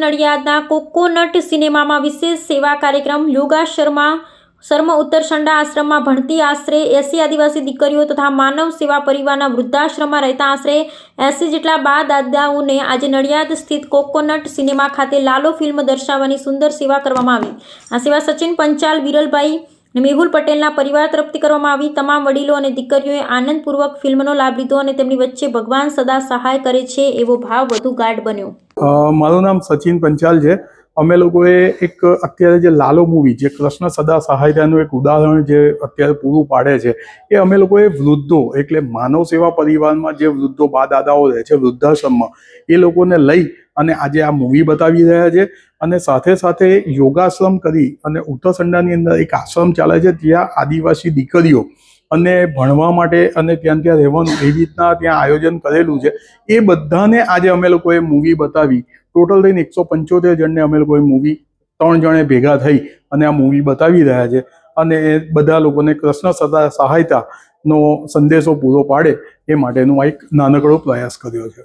નડિયાદના coconut સિનેમામાં વિશેષ સેવા કાર્યક્રમ યોગા શર્મા, શર્મ ઉત્તરસંડા આશ્રમમાં ભણતી આશરે એસી આદિવાસી દીકરીઓ તથા માનવ સેવા પરિવારના વૃદ્ધાશ્રમમાં રહેતા આશરે એસી જેટલા બા દાદાઓને આજે નડિયાદ સ્થિત કોકોનટ સિનેમા ખાતે લાલો ફિલ્મ દર્શાવવાની સુંદર સેવા કરવામાં આવી. આ સેવા સચિન પંચાલ, વિરલભાઈ અને મેહુલ પટેલના પરિવાર તરફથી કરવામાં આવી. તમામ વડીલો અને દીકરીઓએ આનંદપૂર્વક ફિલ્મનો લાભ લીધો અને તેમની વચ્ચે ભગવાન સદા સહાય કરે છે એવો ભાવ વધુ ગાઢ બન્યો. મારું નામ સચિન પંચાલ છે. અમે લોકોએ એક અત્યારે જે લાલો મૂવી જે કૃષ્ણ સદા સહાયતાનું એક ઉદાહરણ જે અત્યારે પૂરું પાડે છે, એ અમે લોકોએ વૃદ્ધો એટલે માનવ સેવા પરિવારમાં જે વૃદ્ધો બા દાદાઓ રહે છે, વૃદ્ધાશ્રમમાં, એ લોકોને લઈ અને આજે આ મૂવી બતાવી રહ્યા છે અને સાથે સાથે યોગાશ્રમ કરી અને ઉત્તરસંડાની અંદર એક આશ્રમ ચાલે છે જ્યાં આદિવાસી દીકરીઓ અને ભણવા માટે અને ત્યાં ત્યાં રહેવાનું એવી રીતના ત્યાં આયોજન કરેલું છે. એ બધાને આજે અમે લોકોએ મૂવી બતાવી. ટોટલ થઈને એકસો પંચોતેર જણને અમે લોકોએ મૂવી ત્રણ જણે ભેગા થઈ અને આ મૂવી બતાવી રહ્યા છે. અને એ બધા લોકોને કૃષ્ણ સદા સહાયતાનો સંદેશો પૂરો પાડે એ માટેનું એક નાનકડો પ્રયાસ કર્યો છે.